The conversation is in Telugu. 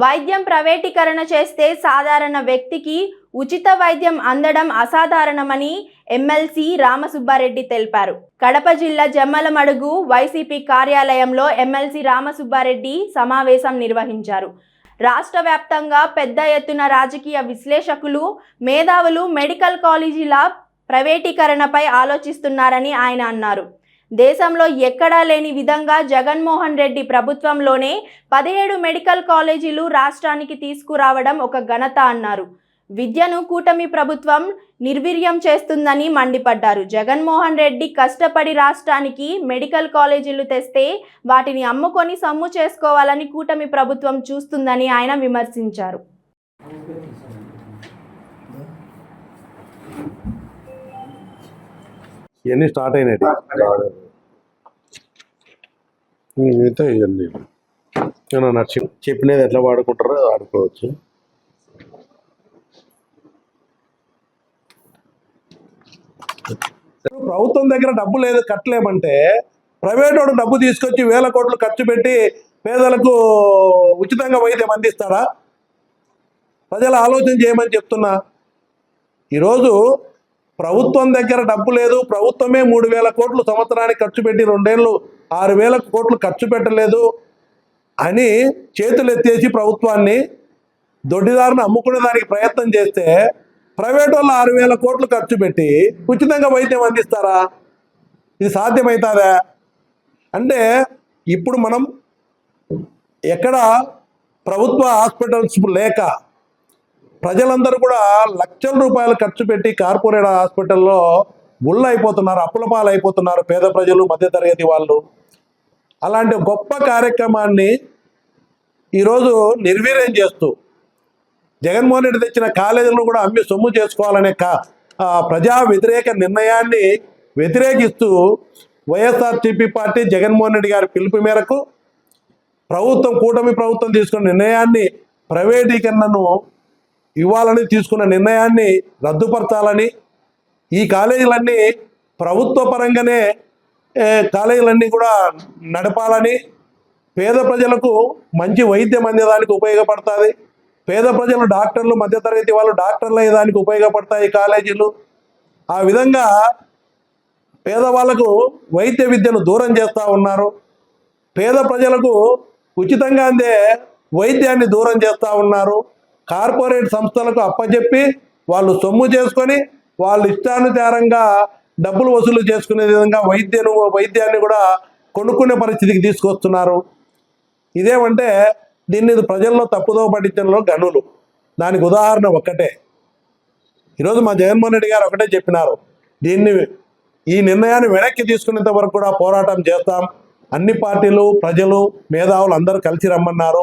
వైద్యం ప్రైవేటీకరణ చేస్తే సాధారణ వ్యక్తికి ఉచిత వైద్యం అందడం అసాధారణమని ఎమ్మెల్సీ రామసుబ్బారెడ్డి తెలిపారు. కడప జిల్లా జమ్మలమడుగు వైసీపీ కార్యాలయంలో ఎమ్మెల్సీ రామసుబ్బారెడ్డి సమావేశం నిర్వహించారు. రాష్ట్ర వ్యాప్తంగా పెద్ద ఎత్తున రాజకీయ విశ్లేషకులు మేధావులు మెడికల్ కాలేజీల ప్రైవేటీకరణపై ఆలోచిస్తున్నారని ఆయన అన్నారు. దేశంలో ఎక్కడా లేని విధంగా జగన్మోహన్ రెడ్డి ప్రభుత్వంలోనే పదిహేడు మెడికల్ కాలేజీలు రాష్ట్రానికి తీసుకురావడం ఒక ఘనత అన్నారు. విద్యను కూటమి ప్రభుత్వం నిర్వీర్యం చేస్తుందని మండిపడ్డారు. జగన్మోహన్ రెడ్డి కష్టపడి రాష్ట్రానికి మెడికల్ కాలేజీలు తెస్తే వాటిని అమ్ముకొని సమ్ము చేసుకోవాలని కూటమి ప్రభుత్వం చూస్తుందని ఆయన విమర్శించారు. ఇవన్నీ స్టార్ట్ అయినాయి. మిగతా ఇవన్నీ నచ్చి చెప్పినది ఎట్లా వాడుకుంటారో వాడుకోవచ్చు. ప్రభుత్వం దగ్గర డబ్బు లేదు కట్టలేమంటే ప్రైవేట్ వాడు డబ్బు తీసుకొచ్చి వేల కోట్లు ఖర్చు పెట్టి పేదలకు ఉచితంగా వైద్యం అందిస్తారా ప్రజలు ఆలోచన చేయమని చెప్తున్నా. ఈరోజు ప్రభుత్వం దగ్గర డబ్బు లేదు. ప్రభుత్వమే మూడు వేల కోట్లు సంవత్సరానికి ఖర్చు పెట్టి రెండేళ్ళు ఆరు వేల కోట్లు ఖర్చు పెట్టలేదు అని చేతులు ఎత్తేసి ప్రభుత్వాన్ని దొడ్డిదారుని అమ్ముకునే దానికి ప్రయత్నం చేస్తే ప్రైవేట్ వాళ్ళు ఆరు వేల కోట్లు ఖర్చు పెట్టి ఉచితంగా వైద్యం అందిస్తారా? ఇది సాధ్యమవుతుందా అంటే ఇప్పుడు మనం ఎక్కడ ప్రభుత్వ హాస్పిటల్స్ లేక ప్రజలందరూ కూడా లక్షల రూపాయలు ఖర్చు పెట్టి కార్పొరేట్ హాస్పిటల్లో గుళ్ళు అయిపోతున్నారు అప్పుల పాలు అయిపోతున్నారు పేద ప్రజలు మధ్యతరగతి వాళ్ళు. అలాంటి గొప్ప కార్యక్రమాన్ని ఈరోజు నిర్వీర్యం చేస్తూ జగన్మోహన్ రెడ్డి తెచ్చిన కాలేజీలను కూడా అమ్మి సొమ్ము చేసుకోవాలనే కా ప్రజా వ్యతిరేక నిర్ణయాన్ని వ్యతిరేకిస్తూ వైఎస్ఆర్టీపీ పార్టీ జగన్మోహన్ రెడ్డి గారి పిలుపు మేరకు ప్రభుత్వం కూటమి ప్రభుత్వం తీసుకున్న నిర్ణయాన్ని ప్రైవేటీకరణను ఇవ్వాలని తీసుకున్న నిర్ణయాన్ని రద్దుపరచాలని ఈ కాలేజీలన్నీ ప్రభుత్వ పరంగానే కాలేజీలన్నీ కూడా నడపాలని పేద ప్రజలకు మంచి వైద్యం అందేదానికి ఉపయోగపడుతుంది. పేద ప్రజలు డాక్టర్లు మధ్యతరగతి వాళ్ళు డాక్టర్లు అయ్యేదానికి ఉపయోగపడతాయి కాలేజీలు. ఆ విధంగా పేదవాళ్ళకు వైద్య విద్యను దూరం చేస్తూ ఉన్నారు. పేద ప్రజలకు ఉచితంగా అందే వైద్యాన్ని దూరం చేస్తూ ఉన్నారు. కార్పొరేట్ సంస్థలకు అప్పచెప్పి వాళ్ళు సొమ్ము చేసుకొని వాళ్ళు ఇష్టానుసారంగా డబ్బులు వసూలు చేసుకునే విధంగా వైద్యను వైద్యాన్ని కూడా కొనుక్కునే పరిస్థితికి తీసుకొస్తున్నారు. ఇదేమంటే దీన్ని ప్రజల్లో తప్పుదో పట్టించడంలో గనులు. దానికి ఉదాహరణ ఒక్కటే. ఈరోజు మా జగన్మోహన్ రెడ్డి గారు ఒకటే చెప్పినారు. దీన్ని ఈ నిర్ణయాన్ని వెనక్కి తీసుకునేంత వరకు కూడా పోరాటం చేస్తాం. అన్ని పార్టీలు ప్రజలు మేధావులు అందరూ కలిసి రమ్మన్నారు.